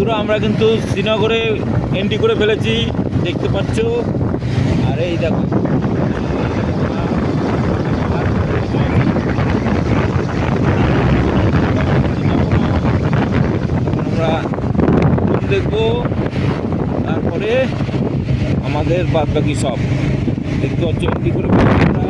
বন্ধুরা, আমরা কিন্তু শ্রীনগরে এন্ট্রি করে ফেলেছি, দেখতে পাচ্ছ। আর এই দেখো। আমরা দেখব। তারপরে আমাদের বাদ বাকি সব। দেখতে পাচ্ছ এন্ট্রি করে ফেলেছি আমরা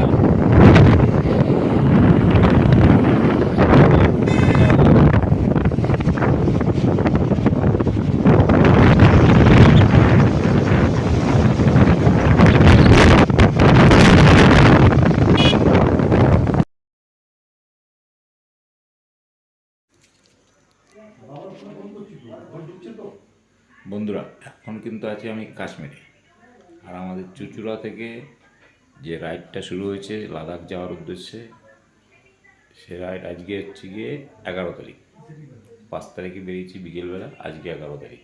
বন্ধুরা, এখন কিন্তু আছি আমি কাশ্মীরে। আর আমাদের চুচুড়া থেকে যে রাইডটা শুরু হয়েছে, লাদাখ যাওয়ার উদ্দেশ্যে, সে রাইড আজকে হচ্ছে গিয়ে এগারো তারিখ। পাঁচ তারিখে বেরিয়েছি বিকেলবেলা, আজকে এগারো তারিখ।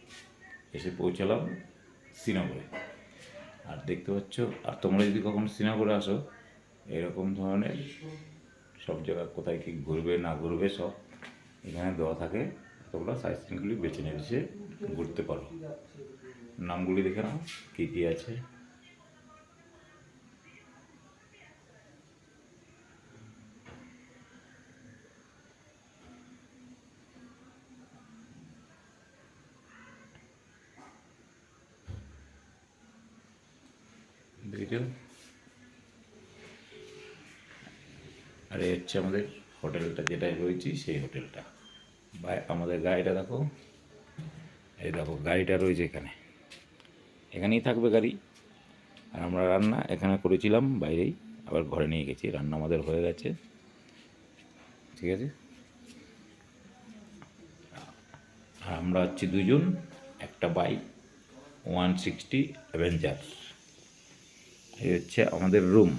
এসে পৌঁছালাম শ্রীনগরে। আর দেখতে পাচ্ছ, আর তোমরা যদি কখনো শ্রীনগরে আসো, এরকম ধরনের সব জায়গা কোথায় কী ঘুরবে না ঘুরবে সব এখানে দেওয়া থাকে। তোমরা সাইট সিনগুলি বেছে নিয়ে ঘুরতে পারো। নামগুলি দেখে নাও, কী কী আছে। আর এই হচ্ছে আমাদের হোটেলটা যেটায় রয়েছি সেই হোটেলটা আমাদের গাড়িটা দেখো। এই দেখো, গাড়িটা রয়েছে এখানে। এখানেই থাকবে গাড়ি। আর আমরা রান্না এখানে করেছিলাম, বাইরেই। আবার ঘরে নিয়ে গেছি। রান্না আমাদের হয়ে গেছে। ঠিক আছে? আর আমরা হচ্ছি দুজন, একটা বাইক ওয়ান সিক্সটি অ্যাভেঞ্জার এই হচ্ছে আমাদের রুম।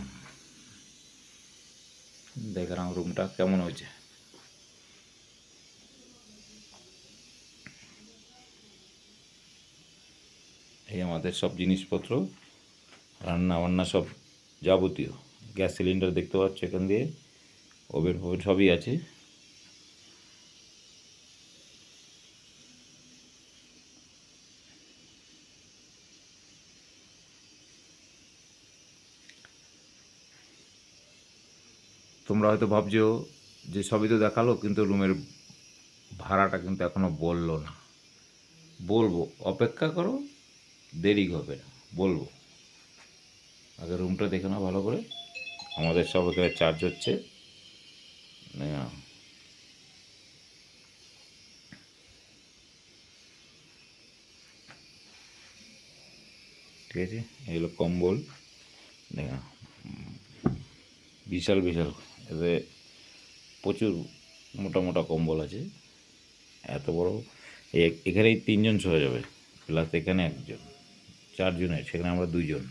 দেখলাম রুমটা কেমন হয়েছে। এই আমাদের সব জিনিসপত্র, রান্না বান্না সব যাবতীয়। গ্যাস সিলিন্ডার দেখতে পাচ্ছ এখান দিয়ে, ওভেন ফোভেন সবই আছে। তোমরা হয়তো ভাবছ যে সবই তো দেখাল, কিন্তু রুমের ভাড়াটা কিন্তু এখনও বলল না। বলব, অপেক্ষা করো। দেরি হবে না, বলব। আগে রুমটা দেখে নাও ভালো করে। আমাদের সব এখানে চার্জ হচ্ছে। না। ঠিক আছে? এগুলো কম্বল। দেখা বিশাল বিশাল। এতে প্রচুর মোটা মোটা কম্বল আছে। এত বড়। এখানেই তিনজন শোয়া যাবে। প্লাস এখানে একজন। চারজনের সেখানে আমরা দুইজন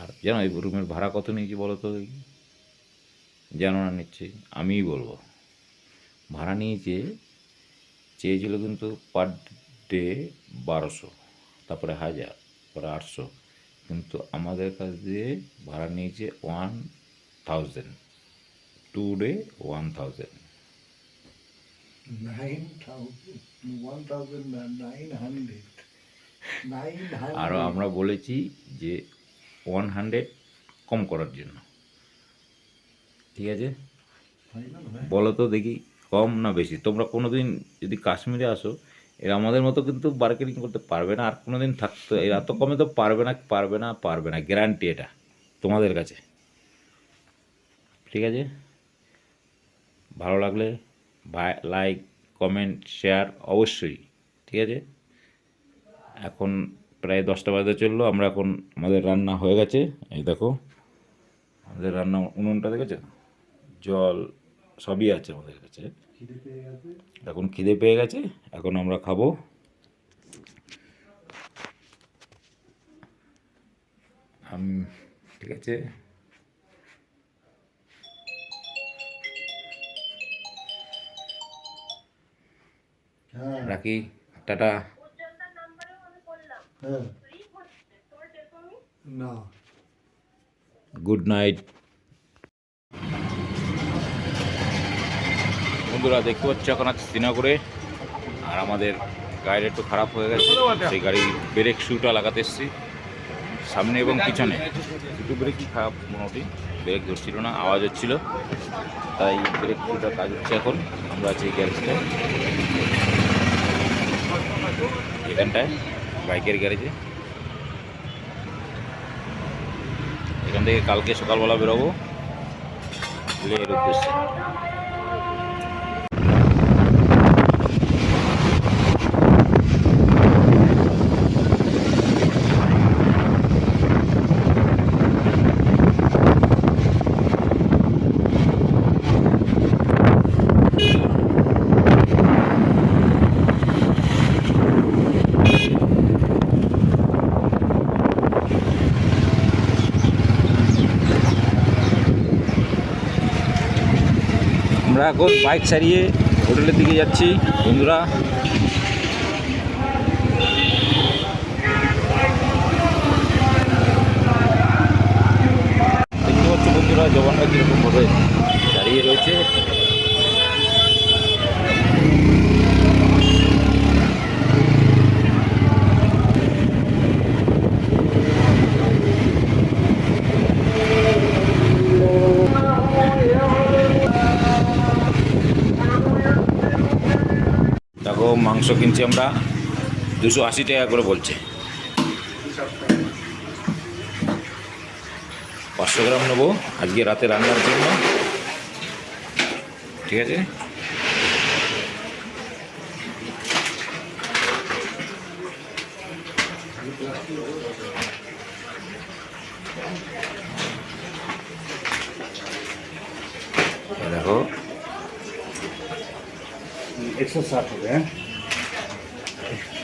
আর জানো এই রুমের ভাড়া কত নিয়েছি বলো তো? জানো না নিচ্ছি, আমিই বলব ভাড়া নিয়েছে, চেয়েছিল কিন্তু পার ডে বারোশো, তারপরে হাজার, তারপরে আটশো কিন্তু আমাদের কাছ দিয়ে ভাড়া নিয়েছে one thousand, today one thousand nine thousand, one thousand nine hundred. আরও আমরা বলেছি যে ওয়ান হান্ড্রেড কম করার জন্য। ঠিক আছে? বলো তো দেখি, কম না বেশি? তোমরা কোনো দিন যদি কাশ্মীরে আসো, এরা আমাদের মতো কিন্তু মার্কেটিং করতে পারবে না, আর কোনো দিন থাকতে, এরা তো কমে তো পারবে না পারবে না পারবে না গ্যারান্টি এটা তোমাদের কাছে। ঠিক আছে? ভালো লাগলে ভাই লাইক কমেন্ট শেয়ার অবশ্যই। ঠিক আছে? এখন প্রায় দশটা বাজে চলল আমরা এখন আমাদের রান্না হয়ে গেছে। এই দেখো আমাদের রান্না উনুনটা দেখেছ? জল সবই আছে আমাদের কাছে। এখন খিদে পেয়ে গেছে এখন আমরা খাব। ঠিক আছে। হ্যাঁ, রাখি টাটা। হ্যাঁ। না গুড নাইট বন্ধুরা দেখতে পাচ্ছ এখন আছে শ্রীনগরে আর আমাদের গাড়িটা একটু খারাপ হয়ে গেছে সেই গাড়ি ব্রেক শুটা লাগাতে এসেছি সামনে এবং পিছনে। দুটো ব্রেকই খারাপ মোটামুটি ব্রেক ধরছিল না আওয়াজ হচ্ছিল তাই ব্রেক শুটার কাজ হচ্ছে এখন আমরা আছি এই গ্যারেজটায় এখানটায়। বাইকের গ্যারেজে। এখান থেকে কালকে সকালবেলা বেরোবো। লের উদ্দেশ্যে। এখন বাইক সারিয়ে হোটেলের দিকে যাচ্ছি। বন্ধুরা দেখতে পাচ্ছ বন্ধুরা জবানরা কীরকম ভাবে দাঁড়িয়ে রয়েছে দেখো মাংস কিনছি আমরা, দুশো আশি টাকা করে বলছে। পাঁচশো গ্রাম নেব আজকে রাতে রান্নার জন্য। ঠিক আছে? দেখো।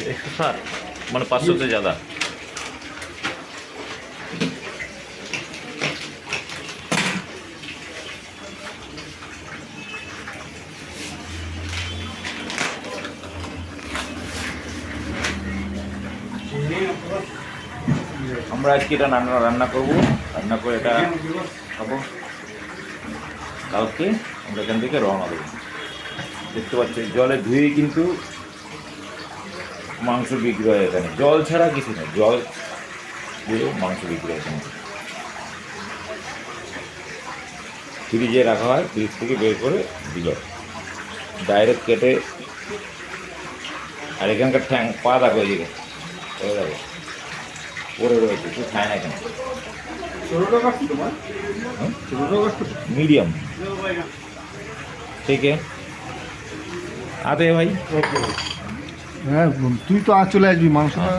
एक सौ साठ हो गए একশো ষাট মানে পাঁচশোতে ज़्यादा আমরা আজকে এটা রান্না রান্না করবো রান্না করে এটা খাবো কালকে আমরা এখান থেকে রওনা দেবো দেখতে পাচ্ছি জলে ধুয়ে কিন্তু মাংস বিক্রি হয় এখানে জল ছাড়া কিছু নেই জল দিয়ে মাংস বিক্রি হয় এখানে ফ্রিজে রাখা হয় ফ্রিজ থেকে বের করে দিল ডাইরেক্ট কেটে আর এখানকার ঠ্যাং পা দেখো এদিকে ওই দেখো পরে রয়েছে কিছু খায় না এখানে मीडियम ठीक है आते हैं भाई হ্যাঁ তুই তো আজ চলে আসবি মাংসটা